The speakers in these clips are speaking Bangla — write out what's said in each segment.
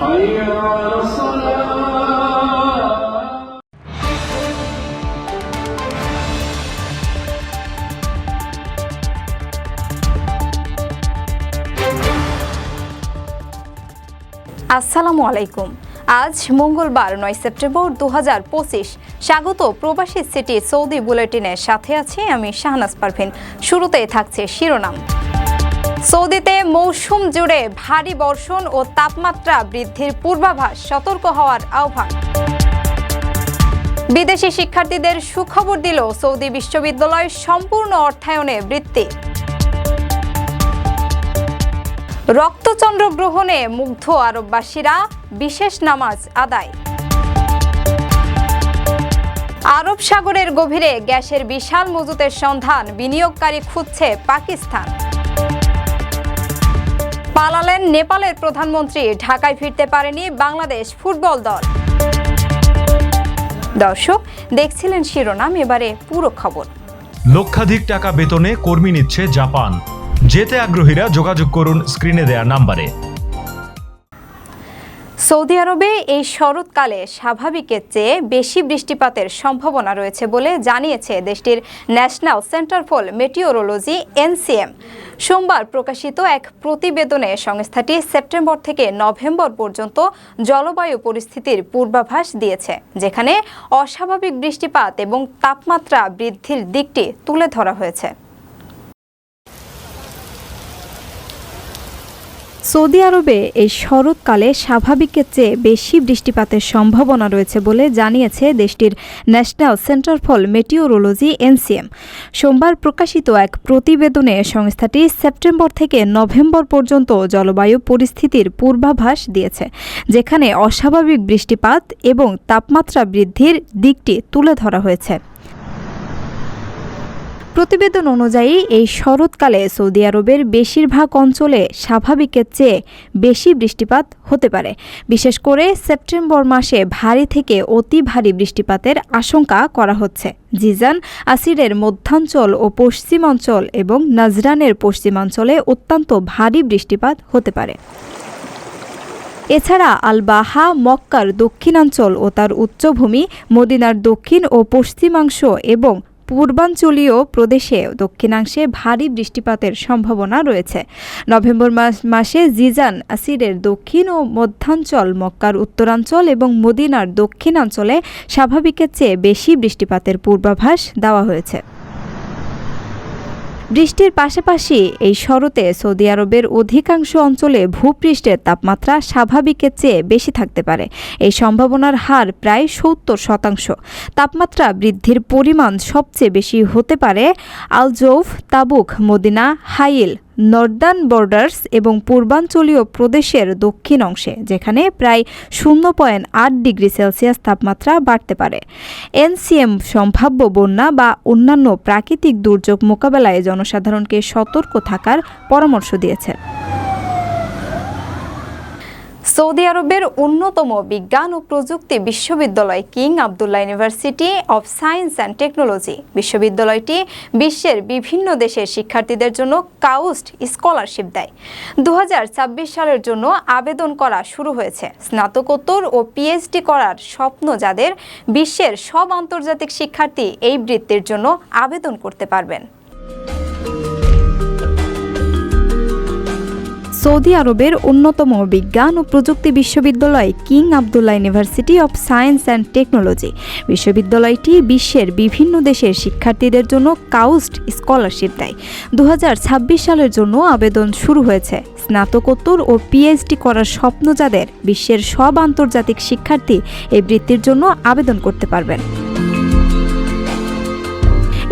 আসসালামু আলাইকুম। আজ মঙ্গলবার নয় সেপ্টেম্বর দু হাজার পঁচিশ। স্বাগত প্রবাসী সিটি সৌদি বুলেটিনের সাথে আছে আমি শাহনাজ পারভিন। শুরুতেই থাকছে শিরোনাম। সৌদিতে মৌসুম জুড়ে ভারী বর্ষণ ও তাপমাত্রা বৃদ্ধির পূর্বাভাস সতর্ক হওয়ার আহ্বান। বিদেশি শিক্ষার্থীদের সুখবর দিল সৌদি বিশ্ববিদ্যালয় সম্পূর্ণ অর্থায়নে বৃত্তি। রক্তচন্দ্র গ্রহণে মুগ্ধ আরববাসীরা, বিশেষ নামাজ আদায়। আরব সাগরের গভীরে গ্যাসের বিশাল মজুতের সন্ধান বিনিয়োগকারী খুঁজছে পাকিস্তান। পালালেন নেপালের প্রধানমন্ত্রী। ঢাকায় ফিরতে পারেনি বাংলাদেশ ফুটবল দল। দর্শক দেখছিলেন শিরোনাম এবারে পুরো খবর। লক্ষাধিক টাকা বেতনে কর্মী নিচ্ছে জাপান। যেতে আগ্রহীরা যোগাযোগ করুন স্ক্রিনে দেয়া নাম্বারে। সৌদি আরবে এই শরৎকালে স্বাভাবিকের চেয়ে বেশি বৃষ্টিপাতের সম্ভাবনা রয়েছে বলে জানিয়েছে দেশটির National Centre for Meteorology NCM. সোমবার প্রকাশিত এক প্রতিবেদনে সংস্থাটি সেপ্টেম্বর থেকে নভেম্বর পর্যন্ত জলবায়ু পরিস্থিতির পূর্বাভাস দিয়েছে, যেখানে অস্বাভাবিক বৃষ্টিপাত এবং তাপমাত্রা বৃদ্ধির দিকটি তুলে ধরা হয়েছে। সৌদি আরবে এই শরৎকালে স্বাভাবিকের চেয়ে বেশি বৃষ্টিপাতের সম্ভাবনা রয়েছে বলে জানিয়েছে দেশটির National Centre for Meteorology, NCM. সোমবার প্রকাশিত এক প্রতিবেদনে সংস্থাটি সেপ্টেম্বর থেকে নভেম্বর পর্যন্ত জলবায়ু পরিস্থিতির পূর্বাভাস দিয়েছে, যেখানে অস্বাভাবিক বৃষ্টিপাত এবং তাপমাত্রা বৃদ্ধির দিকটি তুলে ধরা হয়েছে। প্রতিবেদন অনুযায়ী, এই শরৎকালে সৌদি আরবের বেশিরভাগ অঞ্চলে স্বাভাবিকের চেয়ে বেশি বৃষ্টিপাত হতে পারে। বিশেষ করে সেপ্টেম্বর মাসে ভারী থেকে অতি ভারী বৃষ্টিপাতের আশঙ্কা করা হচ্ছে। জিজান, আসিরের মধ্যাঞ্চল ও পশ্চিমাঞ্চল এবং নাজরানের পশ্চিমাঞ্চলে অত্যন্ত ভারী বৃষ্টিপাত হতে পারে। এছাড়া আলবাহা, মক্কার দক্ষিণাঞ্চল ও তার উচ্চভূমি, মদিনার দক্ষিণ ও পশ্চিমাংশ এবং পূর্বাঞ্চলীয় প্রদেশে দক্ষিণাংশে ভারী বৃষ্টিপাতের সম্ভাবনা রয়েছে। নভেম্বর মাস, মাসে জিজান আসিরের দক্ষিণ ও মধ্যাঞ্চল, মক্কার উত্তরাঞ্চল এবং মদিনার দক্ষিণাঞ্চলে স্বাভাবিকের চেয়ে বেশি বৃষ্টিপাতের পূর্বাভাস দেওয়া হয়েছে। বৃষ্টির পাশাপাশি এই শরতে সৌদি আরবের অধিকাংশ অঞ্চলে ভূপৃষ্ঠের তাপমাত্রা স্বাভাবিকের চেয়ে বেশি থাকতে পারে। এই সম্ভাবনার হার প্রায় সত্তর শতাংশ। তাপমাত্রা বৃদ্ধির পরিমাণ সবচেয়ে বেশি হতে পারে Al Jouf, Tabuk, Medina, Hail northern borders এবং পূর্বাঞ্চলীয় প্রদেশের দক্ষিণ অংশে, যেখানে প্রায় শূন্য পয়েন্ট আট ডিগ্রি সেলসিয়াস তাপমাত্রা বাড়তে পারে। এনসিএম সম্ভাব্য বন্যা বা অন্যান্য প্রাকৃতিক দুর্যোগ মোকাবেলায় জনসাধারণকে সতর্ক থাকার পরামর্শ দিয়েছে। সৌদি আরবের অন্যতম বিজ্ঞান ও প্রযুক্তি বিশ্ববিদ্যালয় King Abdullah University of Science and Technology. বিশ্ববিদ্যালয়টি বিশ্বের বিভিন্ন দেশের শিক্ষার্থীদের জন্য কাউস্ট স্কলারশিপ দেয়। দু হাজার ছাব্বিশ সালের জন্য আবেদন করা শুরু হয়েছে। স্নাতকোত্তর ও পিএইচডি করার স্বপ্ন যাদের, বিশ্বের সব আন্তর্জাতিক শিক্ষার্থী এই বৃত্তির জন্য আবেদন করতে পারবেন। সৌদি আরবের অন্যতম বিজ্ঞান ও প্রযুক্তি বিশ্ববিদ্যালয় King Abdullah University of Science and Technology. বিশ্ববিদ্যালয়টি বিশ্বের বিভিন্ন দেশের শিক্ষার্থীদের জন্য কাউস্ট স্কলারশিপ দেয়। দু হাজার ছাব্বিশ সালের জন্য আবেদন শুরু হয়েছে। স্নাতকোত্তর ও পিএইচডি করার স্বপ্ন যাদের, বিশ্বের সব আন্তর্জাতিক শিক্ষার্থী এই বৃত্তির জন্য আবেদন করতে পারবেন।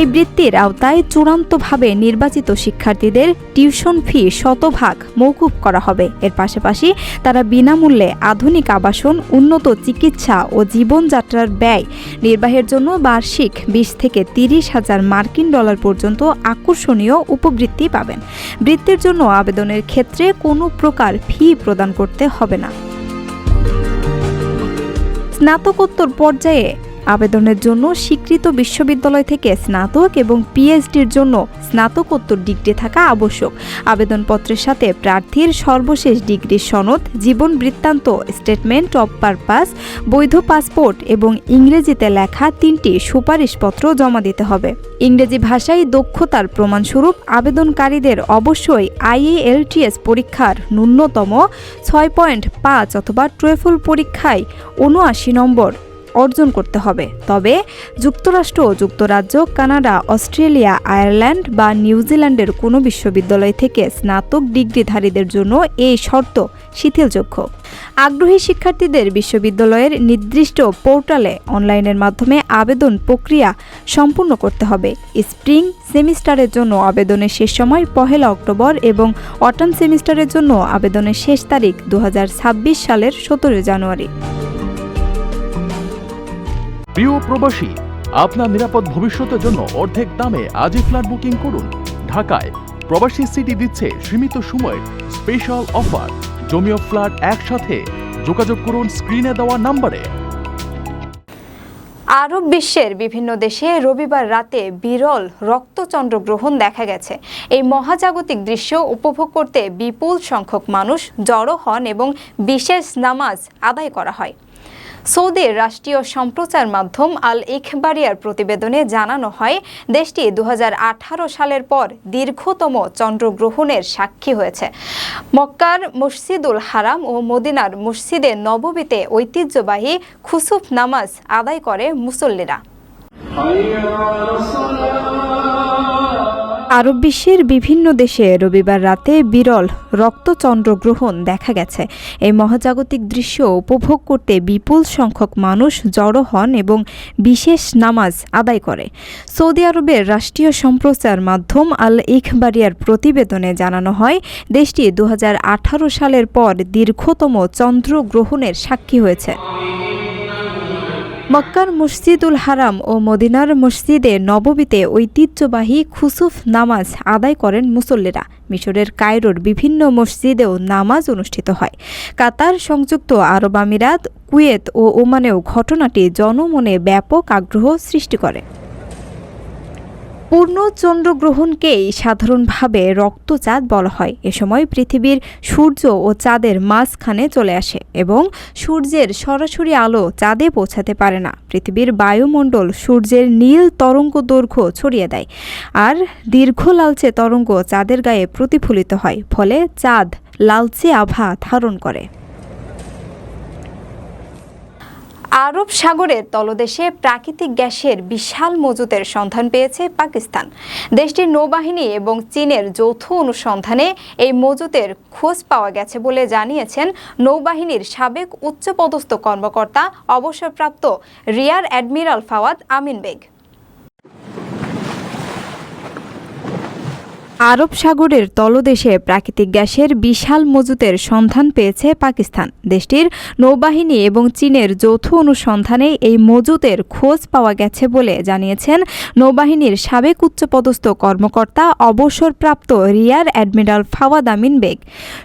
এই বৃত্তির আওতায় চূড়ান্তভাবে নির্বাচিত শিক্ষার্থীদের টিউশন ফি শতভাগ মৌকুব করা হবে। এর পাশাপাশি তারা বিনামূল্যে আধুনিক আবাসন, উন্নত চিকিৎসা ও জীবনযাত্রার ব্যয় নির্বাহের জন্য বার্ষিক বিশ থেকে তিরিশ হাজার মার্কিন ডলার পর্যন্ত আকর্ষণীয় উপবৃত্তি পাবেন। বৃত্তির জন্য আবেদনের ক্ষেত্রে কোনো প্রকার ফি প্রদান করতে হবে না। স্নাতকোত্তর পর্যায়ে আবেদনের জন্য স্বীকৃত বিশ্ববিদ্যালয় থেকে স্নাতক এবং পিএইচডির জন্য স্নাতকোত্তর ডিগ্রি থাকা আবশ্যক। আবেদনপত্রের সাথে প্রার্থীর সর্বশেষ ডিগ্রির সনদ, জীবন বৃত্তান্ত স্টেটমেন্ট অব পারপাস বৈধ পাসপোর্ট এবং ইংরেজিতে লেখা তিনটি সুপারিশপত্র জমা দিতে হবে। ইংরেজি ভাষায় দক্ষতার প্রমাণস্বরূপ আবেদনকারীদের অবশ্যই আইএএলটিএস পরীক্ষার ন্যূনতম ছয় পয়েন্ট পাঁচ অথবা ট্রেফল পরীক্ষায় উনআশি নম্বর। অর্জন করতে হবে। তবে যুক্তরাষ্ট্র, যুক্তরাজ্য, কানাডা, অস্ট্রেলিয়া, আয়ারল্যান্ড বা নিউজিল্যান্ডের কোনো বিশ্ববিদ্যালয় থেকে স্নাতক ডিগ্রিধারীদের জন্য এই শর্ত শিথিলযোগ্য। আগ্রহী শিক্ষার্থীদের বিশ্ববিদ্যালয়ের নির্দিষ্ট পোর্টালে অনলাইনের মাধ্যমে আবেদন প্রক্রিয়া সম্পূর্ণ করতে হবে। স্প্রিং সেমিস্টারের জন্য আবেদনের শেষ সময় পহেলা অক্টোবর এবং অটাম সেমিস্টারের জন্য আবেদনের শেষ তারিখ দু হাজার ছাব্বিশ সালের সতেরো জানুয়ারি। প্রিয় প্রবাসী, আপনার নিরাপদ ভবিষ্যতের জন্য অর্ধেক দামে আজই ফ্ল্যাট বুকিং করুন। ঢাকায় প্রবাসী সিটি দিচ্ছে সীমিত সময়ের স্পেশাল অফার। জমিও ফ্ল্যাট একসাথে। যোগাযোগ করুন স্ক্রিনে দেওয়া নাম্বারে। আরব বিশ্বের বিভিন্ন দেশে রবিবার রাতে বিরল রক্তচন্দ্রগ্রহণ দেখা গেছে। এই মহাজাগতিক দৃশ্য উপভোগ করতে বিপুল সংখ্যক মানুষ জড়ো হন এবং বিশেষ নামাজ আদায় করা হয়। সৌদের রাষ্ট্রীয় সম্প্রচার মাধ্যম আল ইখবারিয়ার প্রতিবেদনে জানানো হয়, দেশটি দু হাজার আঠারো সালের পর দীর্ঘতম চন্দ্রগ্রহণের সাক্ষী হয়েছে। মক্কার মসজিদুল হারাম ও মদিনার মসজিদে নববীতে ঐতিহ্যবাহী খুসুফ নামাজ আদায় করে মুসল্লিরা। আরব বিশ্বের বিভিন্ন দেশে রবিবার রাতে বিরল রক্তচন্দ্রগ্রহণ দেখা গেছে। এই মহাজাগতিক দৃশ্য উপভোগ করতে বিপুল সংখ্যক মানুষ জড়ো হন এবং বিশেষ নামাজ আদায় করে। সৌদি আরবের রাষ্ট্রীয় সম্প্রচার মাধ্যম আল ইখবারিয়ার প্রতিবেদনে জানানো হয়, দেশটি দু হাজার আঠারো সালের পর দীর্ঘতম চন্দ্রগ্রহণের সাক্ষী হয়েছে। মক্কার মসজিদুল হারাম ও মদিনার মসজিদে নববীতে ঐতিহ্যবাহী খুসুফ নামাজ আদায় করেন মুসল্লিরা। মিশরের কায়রোর বিভিন্ন মসজিদেও নামাজ অনুষ্ঠিত হয়। কাতার সংযুক্ত আরব আমিরাত, কুয়েত ও ওমানেও ঘটনাটি জনমনে ব্যাপক আগ্রহ সৃষ্টি করে। পূর্ণ চন্দ্রগ্রহণকেই সাধারণভাবে রক্তচাঁদ বলা হয়। এ সময় পৃথিবীর সূর্য ও চাঁদের মাঝখানে চলে আসে এবং সূর্যের সরাসরি আলো চাঁদে পৌঁছাতে পারে না। পৃথিবীর বায়ুমণ্ডল সূর্যের নীল তরঙ্গ দৈর্ঘ্য ছড়িয়ে দেয় আর দীর্ঘ লালচে তরঙ্গ চাঁদের গায়ে প্রতিফলিত হয়, ফলে চাঁদ লালচে আভা ধারণ করে। আরব সাগরের তলদেশে প্রাকৃতিক গ্যাসের বিশাল মজুতের সন্ধান পেয়েছে পাকিস্তান। দেশটির নৌবাহিনী এবং চীনের যৌথ অনুসন্ধানে এই মজুতের খোঁজ পাওয়া গেছে বলে জানিয়েছেন নৌবাহিনীর সাবেক উচ্চপদস্থ কর্মকর্তা, অবসরপ্রাপ্ত রিয়ার অ্যাডমিরাল ফাওয়াদ আমিন বেগ। আরব সাগরের তলদেশে প্রাকৃতিক গ্যাসের বিশাল মজুতের সন্ধান পেয়েছে পাকিস্তান। দেশটির নৌবাহিনী এবং চীনের যৌথ অনুসন্ধানে এই মজুতের খোঁজ পাওয়া গেছে বলে জানিয়েছেন নৌবাহিনীর সাবেক উচ্চপদস্থ কর্মকর্তা, অবসরপ্রাপ্ত রিয়ার অ্যাডমিরাল ফাওয়াদ আমিন বেগ।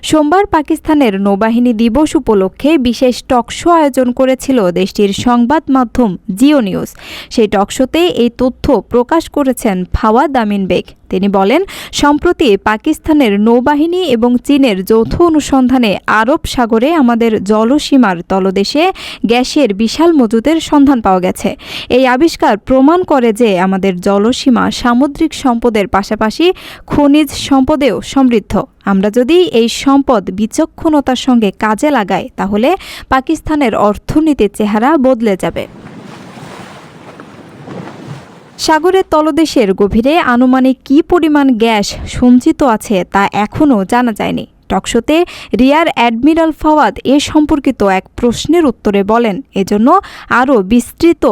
সোমবার পাকিস্তানের নৌবাহিনী দিবস উপলক্ষে বিশেষ টকশো আয়োজন করেছিল দেশটির সংবাদ মাধ্যম জিও নিউজ। সেই টকশোতে এই তথ্য প্রকাশ করেছেন ফাওয়াদ আমিন বেগ। তিনি বলেন, সম্প্রতি পাকিস্তানের নৌবাহিনী এবং চীনের যৌথ অনুসন্ধানে আরব সাগরে আমাদের জলসীমার তলদেশে গ্যাসের বিশাল মজুদের সন্ধান পাওয়া গেছে। এই আবিষ্কার প্রমাণ করে যে আমাদের জলসীমা সামুদ্রিক সম্পদের পাশাপাশি খনিজ সম্পদেও সমৃদ্ধ। আমরা যদি এই সম্পদ বিচক্ষণতার সঙ্গে কাজে লাগাই, তাহলে পাকিস্তানের অর্থনীতির চেহারা বদলে যাবে। সাগরের তলদেশের গভীরে আনুমানিক কী পরিমাণ গ্যাস সঞ্চিত আছে তা এখনও জানা যায়নি। টকশোতে রিয়ার অ্যাডমিরাল ফাওয়াদ এ সম্পর্কিত এক প্রশ্নের উত্তরে বলেন, এজন্য আরও বিস্তৃত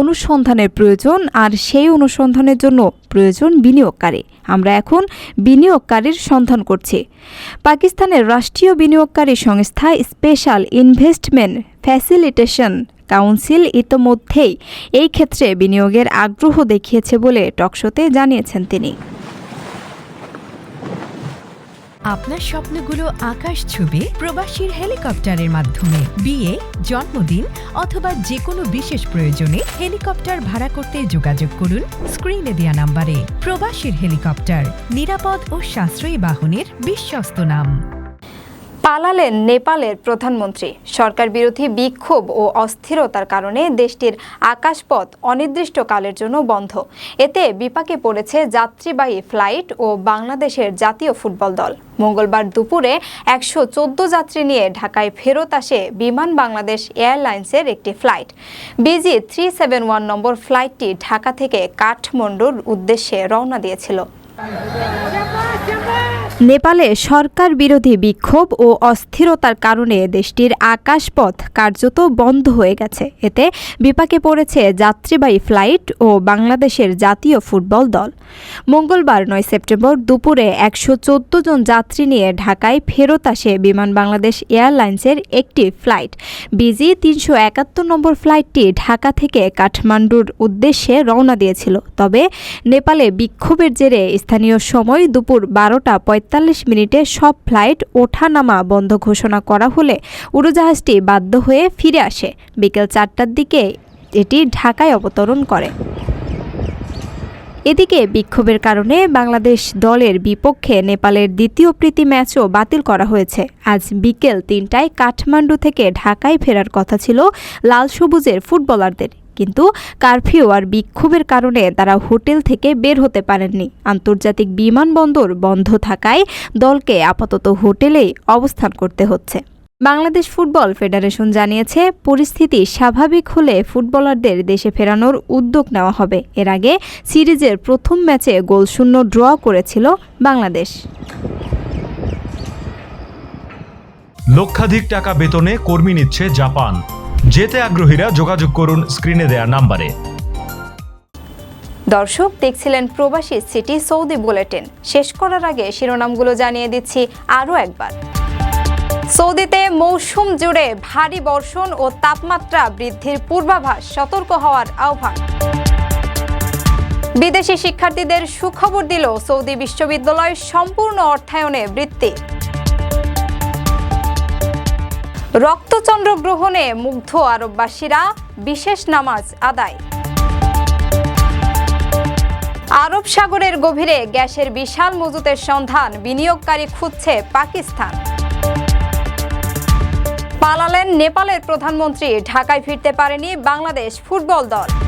অনুসন্ধানের প্রয়োজন আর সেই অনুসন্ধানের জন্য প্রয়োজন বিনিয়োগকারী। আমরা এখন বিনিয়োগকারীর সন্ধান করছি। পাকিস্তানের রাষ্ট্রীয় বিনিয়োগকারী সংস্থা স্পেশাল ইনভেস্টমেন্ট ফ্যাসিলিটেশন কাউন্সিল ইতোমধ্যেই এই ক্ষেত্রে বিনিয়োগের আগ্রহ দেখিয়েছে বলে টকশোতে জানিয়েছেন তিনি। আপনার স্বপ্নগুলো আকাশ ছুবে প্রবাসীর হেলিকপ্টারের মাধ্যমে। বিয়ে, জন্মদিন অথবা যে কোনো বিশেষ প্রয়োজনে হেলিকপ্টার ভাড়া করতে যোগাযোগ করুন স্ক্রিনে দেয়া নাম্বারে। প্রবাসীর হেলিকপ্টার নিরাপদ ও সাশ্রয়ী বাহনের বিশ্বস্ত নাম। পালালেন নেপালের প্রধানমন্ত্রী। সরকার বিরোধী বিক্ষোভ ও অস্থিরতার কারণে দেশটির আকাশপথ অনির্দিষ্টকালের জন্য বন্ধ। এতে বিপাকে পড়েছে যাত্রীবাহী ফ্লাইট ও বাংলাদেশের জাতীয় ফুটবল দল। মঙ্গলবার দুপুরে একশো চোদ্দ যাত্রী নিয়ে ঢাকায় ফেরত আসে বিমান বাংলাদেশ এয়ারলাইন্সের একটি flight. BG three seven one number ফ্লাইটটি ঢাকা থেকে কাঠমান্ডুর উদ্দেশ্যে রওনা দিয়েছিল। নেপালে সরকার বিরোধী বিক্ষোভ ও অস্থিরতার কারণে দেশটির আকাশপথ কার্যত বন্ধ হয়ে গেছে। এতে বিপাকে পড়েছে যাত্রীবাহী ফ্লাইট ও বাংলাদেশের জাতীয় ফুটবল দল। মঙ্গলবার নয় সেপ্টেম্বর দুপুরে একশো চোদ্দ জন যাত্রী নিয়ে ঢাকায় ফেরত আসে বিমান বাংলাদেশ এয়ারলাইন্সের একটি ফ্লাইট। বিজি তিনশো একাত্তর নম্বর ফ্লাইটটি ঢাকা থেকে কাঠমান্ডুর উদ্দেশ্যে রওনা দিয়েছিল। তবে নেপালে বিক্ষোভের জেরে স্থানীয় সময় দুপুর বারোটা পঁয়তাল্লিশ মিনিটে সব ফ্লাইট ওঠানামা বন্ধ ঘোষণা করা হলে উড়োজাহাজটি বাধ্য হয়ে ফিরে আসে। বিকেল চারটার দিকে এটি ঢাকায় অবতরণ করে। এদিকে বিক্ষোভের কারণে বাংলাদেশ দলের বিপক্ষে নেপালের দ্বিতীয় প্রীতি ম্যাচও বাতিল করা হয়েছে। আজ বিকেল তিনটায় কাঠমান্ডু থেকে ঢাকায় ফেরার কথা ছিল লাল সবুজের ফুটবলারদের। কিন্তু কারফিউ আর বিক্ষোভের কারণে তারা হোটেল থেকে বের হতে পারেননি। আন্তর্জাতিক বিমানবন্দর বন্ধ থাকায় দলকে আপাতত হোটেলেই অবস্থান করতে হচ্ছে। বাংলাদেশ ফুটবল ফেডারেশন জানিয়েছে, পরিস্থিতি স্বাভাবিক হলে ফুটবলারদের দেশে ফেরানোর উদ্যোগ নেওয়া হবে। এর আগে সিরিজের প্রথম ম্যাচে গোলশূন্য ড্র করেছিল বাংলাদেশ। লক্ষাধিক টাকা বেতনে কর্মী নিচ্ছে জাপান। যেতে আগ্রহীরা যোগাযোগ করুন স্ক্রিনে দেয়া নাম্বারে। দর্শক, দেখছিলেন প্রবাসী সিটি সৌদি বুলেটিন। শেষ করার আগে শিরোনামগুলো জানিয়ে দিচ্ছি আরও একবার। সৌদিতে মৌসুম জুড়ে ভারী বর্ষণ ও তাপমাত্রা বৃদ্ধির পূর্বাভাস সতর্ক হওয়ার আহ্বান। বিদেশি শিক্ষার্থীদের সুখবর দিল সৌদি বিশ্ববিদ্যালয় সম্পূর্ণ অর্থায়নে বৃত্তি। রক্তচন্দ্র গ্রহণে মুগ্ধ আরববাসীরা, বিশেষ নামাজ আদায়। আরব সাগরের গভীরে গ্যাসের বিশাল মজুতের সন্ধান বিনিয়োগকারী খুঁজছে পাকিস্তান। পালালেন নেপালের প্রধানমন্ত্রী, ঢাকায় ফিরতে পারেনি বাংলাদেশ ফুটবল দল।